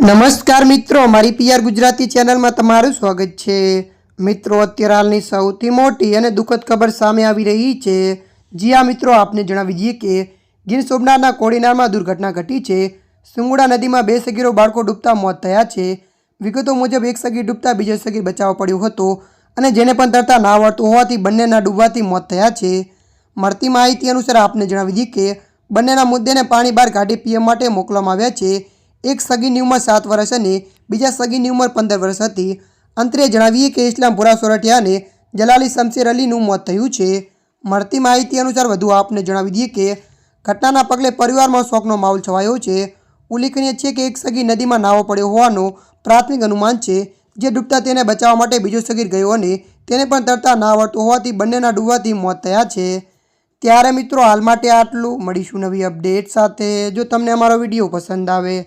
નમસ્કાર મિત્રો મારી પીઆર ગુજરાતી ચેનલમાં તમારું સ્વાગત છે. મિત્રો, અત્યારે હાલની સૌથી મોટી અને દુઃખદ ખબર સામે આવી રહી છે. જી આ મિત્રો, આપને જણાવી દઈએ કે ગીર સોમનાથના કોડીનારમાં દુર્ઘટના ઘટી છે. સુંગુડા નદીમાં બે સગીરો બાળકો ડૂબતા મોત થયા છે. વિગતો મુજબ, એક સગીર ડૂબતા બીજો સગીર બચાવ પડ્યો હતો અને જેને પણ તરતા ના આવડતું હોવાથી બંનેના ડૂબવાથી મોત થયા છે. મળતી માહિતી અનુસાર આપને જણાવી દઈએ કે બંનેના મુદ્દેને પાણી બહાર કાઢી પીએમ માટે મોકલવામાં આવ્યા છે. એક સગીની ઉંમર સાત વર્ષ અને બીજા સગીની ઉંમર પંદર વર્ષ હતી. અંતરે જણાવીએ કે ઇસ્લામપુરા સોરઠિયા અને જલાલી શમશેર અલીનું મોત થયું છે. મળતી માહિતી અનુસાર વધુ આપને જણાવી દઈએ કે ઘટનાના પગલે પરિવારમાં શોકનો માહોલ છવાયો છે. ઉલ્લેખનીય છે કે એક સગી નદીમાં નાવો પડ્યો હોવાનું પ્રાથમિક અનુમાન છે, જે ડૂબતા તેને બચાવવા માટે બીજો સગીર ગયો અને તેને પણ તરતા ના આવડતું હોવાથી બંનેના ડૂબવાથી મોત થયા છે. ત્યારે મિત્રો, હાલ માટે આટલું. મળીશું નવી અપડેટ સાથે. જો તમને અમારો વીડિયો પસંદ આવે